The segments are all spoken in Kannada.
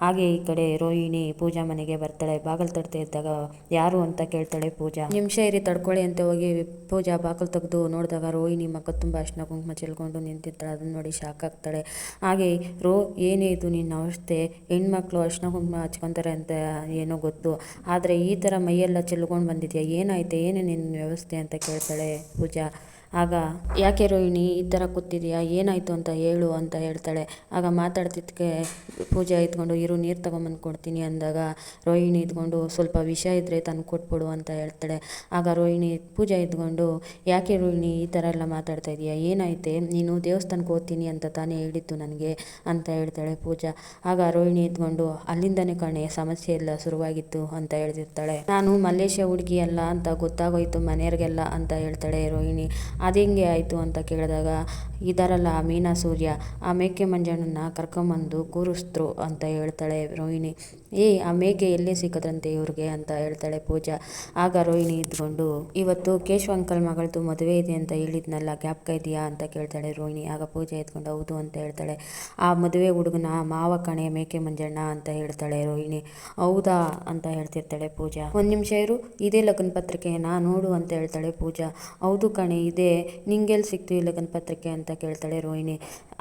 ಹಾಗೆ ಈ ಕಡೆ ರೋಹಿಣಿ ಪೂಜಾ ಮನೆಗೆ ಬರ್ತಾಳೆ. ಬಾಗಿಲು ತಡ್ತಾ ಇದ್ದಾಗ ಯಾರು ಅಂತ ಕೇಳ್ತಾಳೆ ಪೂಜಾ. ನಿಮಿಷ ಇರಿ ತಡ್ಕೊಳ್ಳಿ ಅಂತ ಹೋಗಿ ಪೂಜಾ ಬಾಗಿಲು ತೆಗೆದು ನೋಡಿದಾಗ ರೋಹಿಣಿ ಮಕ್ಕ ತುಂಬ ಅಷ್ಟನ ಕುಂಕುಮ ಚೆಲ್ಕೊಂಡು ನಿಂತಿರ್ತಾಳೆ. ಅದನ್ನ ನೋಡಿ ಶಾಕ್ ಆಗ್ತಾಳೆ. ಹಾಗೆ ರೋ, ಏನೇ ಇದು ನಿನ್ನ ಅವಸ್ಥೆ? ಹೆಣ್ಮಕ್ಳು ಅರ್ಶಿನ ಕುಂಕುಮ ಹಚ್ಕೊತಾರೆ ಅಂತ ಏನೋ ಗೊತ್ತು. ಆದರೆ ಈ ಥರ ಮೈಯೆಲ್ಲ ಚೆಲ್ಕೊಂಡು ಬಂದಿದ್ಯಾ? ಏನಾಯ್ತು? ಏನೇ ನಿನ್ನ ವ್ಯವಸ್ಥೆ ಅಂತ ಕೇಳ್ತಾಳೆ ಪೂಜಾ. ಆಗ, ಯಾಕೆ ರೋಹಿಣಿ, ಈ ಥರ ಕೂತಿದ್ಯಾ ಏನಾಯಿತು ಅಂತ ಹೇಳು ಅಂತ ಹೇಳ್ತಾಳೆ. ಆಗ ಮಾತಾಡ್ತಿದ್ದಕ್ಕೆ ಪೂಜೆ ಇದ್ಕೊಂಡು, ಇರು, ನೀರು ತೊಗೊಂಬಂದು ಕೊಡ್ತೀನಿ ಅಂದಾಗ ರೋಹಿಣಿ ಇದ್ಕೊಂಡು, ಸ್ವಲ್ಪ ವಿಷ ಇದ್ದರೆ ತಂದು ಕೊಟ್ಬಿಡು ಅಂತ ಹೇಳ್ತಾಳೆ. ಆಗ ರೋಹಿಣಿ, ಪೂಜೆ ಇದ್ಕೊಂಡು, ಯಾಕೆ ರೋಹಿಣಿ, ಈ ಥರ ಎಲ್ಲ ಮಾತಾಡ್ತಾ ಇದೀಯಾ? ಏನಾಯ್ತೆ? ನೀನು ದೇವಸ್ಥಾನಕ್ಕೆ ಹೋಗ್ತೀನಿ ಅಂತ ತಾನೇ ಹೇಳಿತ್ತು ನನಗೆ ಅಂತ ಹೇಳ್ತಾಳೆ ಪೂಜಾ. ಆಗ ರೋಹಿಣಿ ಇದ್ಕೊಂಡು, ಅಲ್ಲಿಂದನೇ ಕಣೆ, ಸಮಸ್ಯೆ ಎಲ್ಲ ಶುರುವಾಗಿತ್ತು ಅಂತ ಹೇಳ್ತಿರ್ತಾಳೆ. ನಾನು ಮಲೇಷ್ಯಾ ಹುಡುಗಿ ಅಲ್ಲ ಅಂತ ಗೊತ್ತಾಗೋಯ್ತು ಮನೆಯವ್ರಿಗೆಲ್ಲ ಅಂತ ಹೇಳ್ತಾಳೆ ರೋಹಿಣಿ. ಅದೆಂಗೆ ಆಯಿತು ಅಂತ ಕೇಳಿದಾಗ, ಇದಾರಲ್ಲ ಮೀನಾ ಸೂರ್ಯ, ಆ ಮೇಕೆ ಮಂಜಣ್ಣನ ಕರ್ಕೊಂಬಂದು ಕೂರಿಸಿದ್ರು ಅಂತ ಹೇಳ್ತಾಳೆ ರೋಹಿಣಿ. ಏ, ಆ ಮೇಕೆ ಎಲ್ಲೇ ಸಿಕ್ಕದ್ರಂತೆ ಇವ್ರಿಗೆ? ಅಂತ ಹೇಳ್ತಾಳೆ ಪೂಜಾ. ಆಗ ರೋಹಿಣಿ ಇದ್ಕೊಂಡು ಇವತ್ತು ಕೇಶವ ಅಂಕಲ್ ಮಗಳದು ಮದುವೆ ಇದೆ ಅಂತ ಹೇಳಿದ್ನಲ್ಲ, ಜ್ಞಾಪಕ ಇದೆಯಾ? ಅಂತ ಕೇಳ್ತಾಳೆ ರೋಹಿಣಿ. ಆಗ ಪೂಜೆ ಎತ್ಕೊಂಡು ಹೌದು ಅಂತ ಹೇಳ್ತಾಳೆ. ಆ ಮದುವೆ ಹುಡುಗನ ಮಾವ ಕಣೆ ಮೇಕೆ ಮಂಜಣ್ಣ ಅಂತ ಹೇಳ್ತಾಳೆ ರೋಹಿಣಿ. ಹೌದಾ ಅಂತ ಹೇಳ್ತಿರ್ತಾಳೆ ಪೂಜಾ. ಒಂದು ನಿಮಿಷ ಇರು, ಇದೇ ಲಗ್ನ ಪತ್ರಿಕೆನಾ ನೋಡು ಅಂತ ಹೇಳ್ತಾಳೆ ಪೂಜಾ. ಹೌದು ಕಣೆ, ಇದೆ ನಿಂಗೆಲ್ಲಿ ಸಿಕ್ತು ಈ ಲಗ್ನ ಪತ್ರಿಕೆ ಅಂತ ಕೇಳ್ತಾಳೆ ರೋಹಿಣಿ.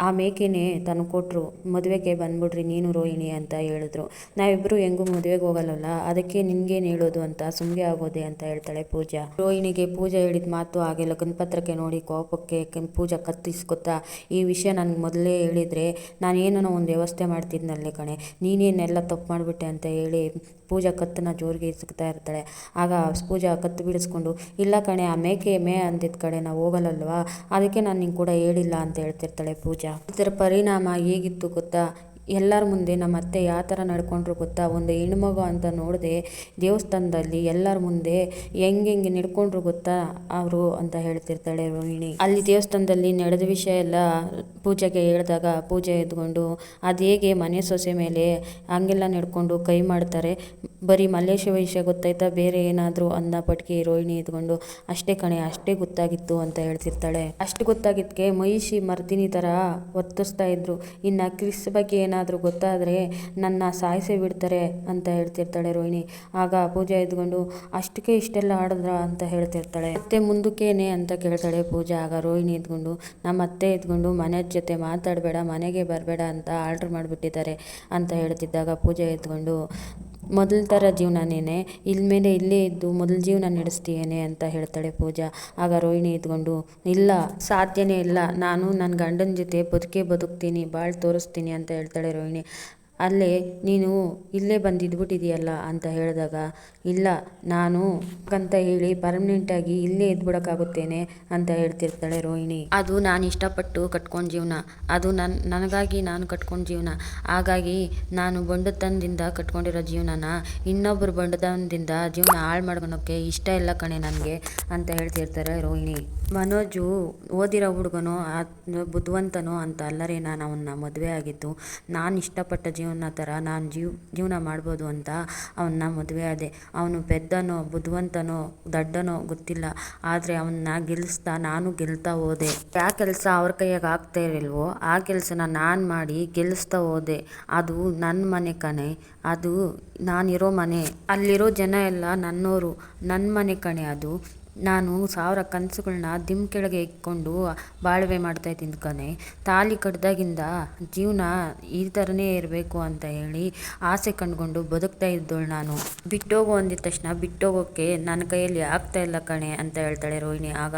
ಆ ಮೇಕೆನೇ ತಂದು ಕೊಟ್ಟರು ಮದುವೆಗೆ ಬಂದ್ಬಿಡ್ರಿ, ನೀನು ರೋಹಿಣಿ ಅಂತ ಹೇಳಿದ್ರು. ನಾವಿಬ್ಬರು ಹೆಂಗೂ ಮದುವೆಗೆ ಹೋಗಲ್ಲ ಅದಕ್ಕೆ ನಿನ್ಗೇನು ಹೇಳೋದು ಅಂತ ಸುಮ್ಮನೆ ಆಗೋದೆ ಅಂತ ಹೇಳ್ತಾಳೆ ಪೂಜಾ. ರೋಹಿಣಿಗೆ ಪೂಜಾ ಹೇಳಿದ ಮಾತು ಹಾಗೆ ಲಗ್ನ ಪತ್ರಿಕೆ ನೋಡಿ ಕೋಪಕ್ಕೆ ಪೂಜಾ ಕತ್ತಿಸ್ಕೊತಾ ಈ ವಿಷಯ ನನಗೆ ಮೊದಲೇ ಹೇಳಿದರೆ ನಾನು ಏನೋ ಒಂದು ವ್ಯವಸ್ಥೆ ಮಾಡ್ತಿದ್ನಲ್ಲೇ ಕಣೆ, ನೀನೇನೆಲ್ಲ ತಪ್ಪು ಮಾಡಿಬಿಟ್ಟೆ ಅಂತ ಹೇಳಿ ಪೂಜಾ ಕತ್ತನ್ನ ಜೋರಿಗೆ ಸಿಗ್ತಾ ಇರ್ತಾಳೆ. ಆಗ ಪೂಜಾ ಕತ್ತು ಬಿಡಿಸ್ಕೊಂಡು ಇಲ್ಲ ಕಣೆ, ಆ ಮೇಕೆ ಮೇ ಅಂದಿದ್ದ ಕಡೆ ನಾವು ಹೋಗಲ್ಲಲ್ವಾ? ಅದಕ್ಕೆ ನಾನು ನಿಂಗೆ ಕೂಡ ಹೇಳಿಲ್ಲ ಅಂತ ಹೇಳ್ತಿರ್ತಾಳೆ ಪೂಜಾ. ಇದರ ಪರಿಣಾಮ ಹೇಗಿತ್ತು ಗೊತ್ತಾ? ಎಲ್ಲರ ಮುಂದೆ ನಮ್ಮ ಅತ್ತೆ ಯಾವ ಥರ ನಡ್ಕೊಂಡ್ರು ಗೊತ್ತಾ? ಒಂದು ಹೆಣ್ಮಗು ಅಂತ ನೋಡದೆ ದೇವಸ್ಥಾನದಲ್ಲಿ ಎಲ್ಲರ ಮುಂದೆ ಹೆಂಗೆ ಹೆಂಗೆ ನಡ್ಕೊಂಡ್ರು ಗೊತ್ತಾ ಅವರು ಅಂತ ಹೇಳ್ತಿರ್ತಾಳೆ ರೋಹಿಣಿ. ಅಲ್ಲಿ ದೇವಸ್ಥಾನದಲ್ಲಿ ನಡೆದ ವಿಷಯ ಎಲ್ಲ ಪೂಜೆಗೆ ಹೇಳಿದಾಗ ಪೂಜೆ ಎದ್ಕೊಂಡು ಅದು ಹೇಗೆ ಮನೆ ಸೊಸೆ ಮೇಲೆ ಹಂಗೆಲ್ಲ ನಡ್ಕೊಂಡು ಕೈ ಮಾಡ್ತಾರೆ. ಬರೀ ಮಲ್ಲೇಶ ವಿಷಯ ಗೊತ್ತಾಯ್ತಾ? ಬೇರೆ ಏನಾದರೂ ಅಂದ ಪಟ್ಕಿ, ರೋಹಿಣಿ ಎದ್ಕೊಂಡು ಅಷ್ಟೇ ಕಣೆ, ಅಷ್ಟೇ ಗೊತ್ತಾಗಿತ್ತು ಅಂತ ಹೇಳ್ತಿರ್ತಾಳೆ. ಅಷ್ಟು ಗೊತ್ತಾಗಿದ್ದಕ್ಕೆ ಮಹಿಷಿ ಮರ್ದಿನಿ ಥರ ವರ್ತಿಸ್ತಾ ಇದ್ರು. ಇನ್ನು ಕ್ರಿಸ್ ಬಗ್ಗೆ ಏನಾದರೂ ಗೊತ್ತಾದರೆ ನನ್ನ ಸಾಯಿಸಿ ಬಿಡ್ತಾರೆ ಅಂತ ಹೇಳ್ತಿರ್ತಾಳೆ ರೋಹಿಣಿ. ಆಗ ಪೂಜಾ ಇದ್ಕೊಂಡು ಅಷ್ಟಕ್ಕೆ ಇಷ್ಟೆಲ್ಲ ಆಡಿದ್ರ? ಅಂತ ಹೇಳ್ತಿರ್ತಾಳೆ. ಮತ್ತೆ ಮುಂದಕ್ಕೇನೆ ಅಂತ ಕೇಳ್ತಾಳೆ ಪೂಜಾ. ಆಗ ರೋಹಿಣಿ ಇದ್ಕೊಂಡು ನಮ್ಮ ಅತ್ತೆ ಇದ್ಕೊಂಡು ಮನೆ ಜೊತೆ ಮಾತಾಡಬೇಡ, ಮನೆಗೆ ಬರಬೇಡ ಅಂತ ಆರ್ಡ್ರ್ ಮಾಡಿಬಿಟ್ಟಿದ್ದಾರೆ ಅಂತ ಹೇಳ್ತಿದ್ದಾಗ ಪೂಜೆ ಎತ್ಕೊಂಡು ಮೊದಲ ಥರ ಜೀವನನೇನೆ ಇಲ್ಮೇಲೆ ಇಲ್ಲೇ ಇದ್ದು ಮೊದಲ ಜೀವನ ನಡೆಸ್ತೀಯೇನೆ ಅಂತ ಹೇಳ್ತಾಳೆ ಪೂಜಾ. ಆಗ ರೋಹಿಣಿ ಇದ್ಕೊಂಡು ಇಲ್ಲ, ಸಾಧ್ಯನೇ ಇಲ್ಲ. ನಾನು ನನ್ನ ಗಂಡನ ಜೊತೆ ಬದುಕೇ ಬದುಕ್ತೀನಿ, ಬಾಳ್ ತೋರಿಸ್ತೀನಿ ಅಂತ ಹೇಳ್ತಾಳೆ ರೋಹಿಣಿ. ಅಲ್ಲೇ ನೀನು ಇಲ್ಲೇ ಬಂದಿದ್ಬಿಟ್ಟಿದೆಯಲ್ಲ ಅಂತ ಹೇಳಿದಾಗ, ಇಲ್ಲ, ನಾನು ಅಂತ ಹೇಳಿ ಪರ್ಮನೆಂಟಾಗಿ ಇಲ್ಲೇ ಇದ್ಬಿಡೋಕ್ಕಾಗುತ್ತೇನೆ ಅಂತ ಹೇಳ್ತಿರ್ತಾಳೆ ರೋಹಿಣಿ. ಅದು ನಾನು ಇಷ್ಟಪಟ್ಟು ಕಟ್ಕೊಂಡು ಜೀವನ. ಅದು ನನ್ನ ನನಗಾಗಿ ನಾನು ಕಟ್ಕೊಂಡು ಜೀವನ. ಹಾಗಾಗಿ ನಾನು ಬಂಡತನದಿಂದ ಕಟ್ಕೊಂಡಿರೋ ಜೀವನನ ಇನ್ನೊಬ್ಬರು ಬಂಡತನದಿಂದ ಜೀವನ ಹಾಳು ಮಾಡ್ಕೊಳೋಕ್ಕೆ ಇಷ್ಟ ಇಲ್ಲ ಕಣೆ ನನಗೆ ಅಂತ ಹೇಳ್ತಿರ್ತಾರೆ ರೋಹಿಣಿ. ಮನೋಜು ಓದಿರೋ ಹುಡುಗನೋ ಬುದ್ಧಿವಂತನೋ ಅಂತ ಅಲ್ಲರೇ ನಾನು ಅವನ್ನ ಮದುವೆ ಆಗಿದ್ದು, ನಾನು ಇಷ್ಟಪಟ್ಟ ಜೀವನ ಥರ ನಾನು ಜೀವ, ಜೀವನ ಮಾಡ್ಬೋದು ಅಂತ ಅವನ್ನ ಮದುವೆ ಆದೆ. ಅವನು ಪೆದ್ದನೋ ಬುದ್ಧಿವಂತನೋ ದಡ್ಡನೋ ಗೊತ್ತಿಲ್ಲ. ಆದರೆ ಅವನ್ನ ಗೆಲ್ಲಿಸ್ತಾ ನಾನು ಗೆಲ್ತಾ ಹೋದೆ. ಯಾವ ಕೆಲಸ ಅವ್ರ ಕೈಯಾಗೆ ಆಗ್ತಾ ಇರಲ್ವೋ? ಆ ಕೆಲಸನ ನಾನು ಮಾಡಿ ಗೆಲ್ಲಿಸ್ತಾ ಹೋದೆ. ಅದು ನನ್ನ ಮನೆ ಕಣೆ. ಅದು ನಾನಿರೋ ಮನೆ. ಅಲ್ಲಿರೋ ಜನ ಎಲ್ಲ ನನ್ನೋರು. ನನ್ನ ಮನೆ ಕಣೆ ಅದು. ನಾನು ಸಾವಿರ ಕನಸುಗಳ್ನ ದಿಮ್ ಕೆಳಗೆ ಇಟ್ಕೊಂಡು ಬಾಳ್ವೆ ಮಾಡ್ತಾ ಇದ್ದೀನಿ ಕಣೆ. ತಾಳಿ ಕಟ್ದಾಗಿಂದ ಜೀವನ ಈ ಥರನೇ ಇರಬೇಕು ಅಂತ ಹೇಳಿ ಆಸೆ ಕಂಡ್ಕೊಂಡು ಬದುಕ್ತಾ ಇದ್ದೋಳು ನಾನು. ಬಿಟ್ಟೋಗು ಅಂದಿದ ತಕ್ಷಣ ಬಿಟ್ಟೋಗೋಕ್ಕೆ ನನ್ನ ಕೈಯಲ್ಲಿ ಆಗ್ತಾ ಇಲ್ಲ ಕಣೆ ಅಂತ ಹೇಳ್ತಾಳೆ ರೋಹಿಣಿ. ಆಗ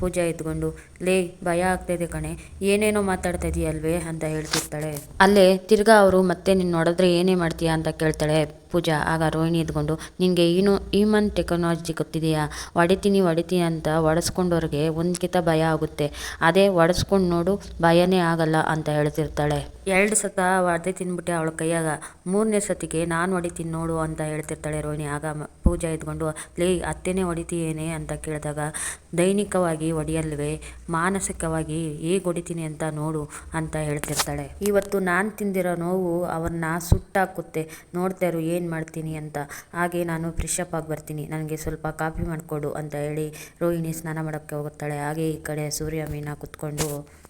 ಪೂಜಾ ಇದ್ಕೊಂಡು ಲೇ, ಭಯ ಆಗ್ತಾಯಿದೆ ಕಣೆ. ಏನೇನೋ ಮಾತಾಡ್ತಾ ಇದೀಯಲ್ವೇ ಅಂತ ಹೇಳ್ತಿರ್ತಾಳೆ. ಅಲ್ಲೇ ತಿರ್ಗಾ ಅವರು ಮತ್ತೆ ನಿನ್ನ ನೋಡಿದ್ರೆ ಏನೇ ಮಾಡ್ತೀಯಾ ಅಂತ ಕೇಳ್ತಾಳೆ. ಪೂಜಾ, ಆಗ ರೋಹಿಣಿ ಎದ್ಕೊಂಡು ನಿನಗೆ ಏನು ಹ್ಯೂಮನ್ ಟೆಕ್ನಾಲಜಿ ಗೊತ್ತಿದೆಯಾ? ಹೊಡಿತೀನಿ ಹೊಡಿತೀನಿ ಅಂತ ಹೊಡೆಸ್ಕೊಂಡವ್ರಿಗೆ ಒಂದ್ಕಿತ ಭಯ ಆಗುತ್ತೆ. ಅದೇ ಹೊಡೆಸ್ಕೊಂಡು ನೋಡು, ಭಯನೇ ಆಗಲ್ಲ, ಅಂತ ಹೇಳ್ತಿರ್ತಾಳೆ. ಎರಡು ಸತ ಒಡೆ ತಿಂದ್ಬಿಟ್ಟೆ ಅವಳ ಕೈಯಾಗ. ಮೂರನೇ ಸತಿಗೆ, ನಾನು ಹೊಡಿತೀನಿ ನೋಡು ಅಂತ ಹೇಳ್ತಿರ್ತಾಳೆ ರೋಹಿಣಿ. ಆಗ ಪೂಜಾ ಇದ್ಕೊಂಡು ಲೇ, ಅತ್ತೆನೇ ಹೊಡಿತೀಯೇನೆ ಅಂತ ಕೇಳಿದಾಗ, ದೈನಿಕವಾಗಿ ಹೊಡಿಯಲ್ವೇ, ಮಾನಸಿಕವಾಗಿ ಹೇಗೆ ಹೊಡಿತೀನಿ ಅಂತ ನೋಡು ಅಂತ ಹೇಳ್ತಿರ್ತಾಳೆ. ಇವತ್ತು ನಾನು ತಿಂದಿರೋ ನೋವು ಅವ್ರನ್ನ ಸುಟ್ಟಾಕುತ್ತೆ. ನೋಡ್ತಾ ಇರು ಏನು ಮಾಡ್ತೀನಿ ಅಂತ. ಹಾಗೆ ನಾನು ಫ್ರೆಶಪ್ ಆಗಿ ಬರ್ತೀನಿ. ನನಗೆ ಸ್ವಲ್ಪ ಕಾಫಿ ಮಾಡಿಕೊಡು ಅಂತ ಹೇಳಿ ರೋಹಿಣಿ ಸ್ನಾನ ಮಾಡೋಕ್ಕೆ ಹೋಗುತ್ತಾಳೆ ಹಾಗೆ ಈ ಕಡೆ ಸೂರ್ಯ ಮೀನ ಕುತ್ಕೊಂಡು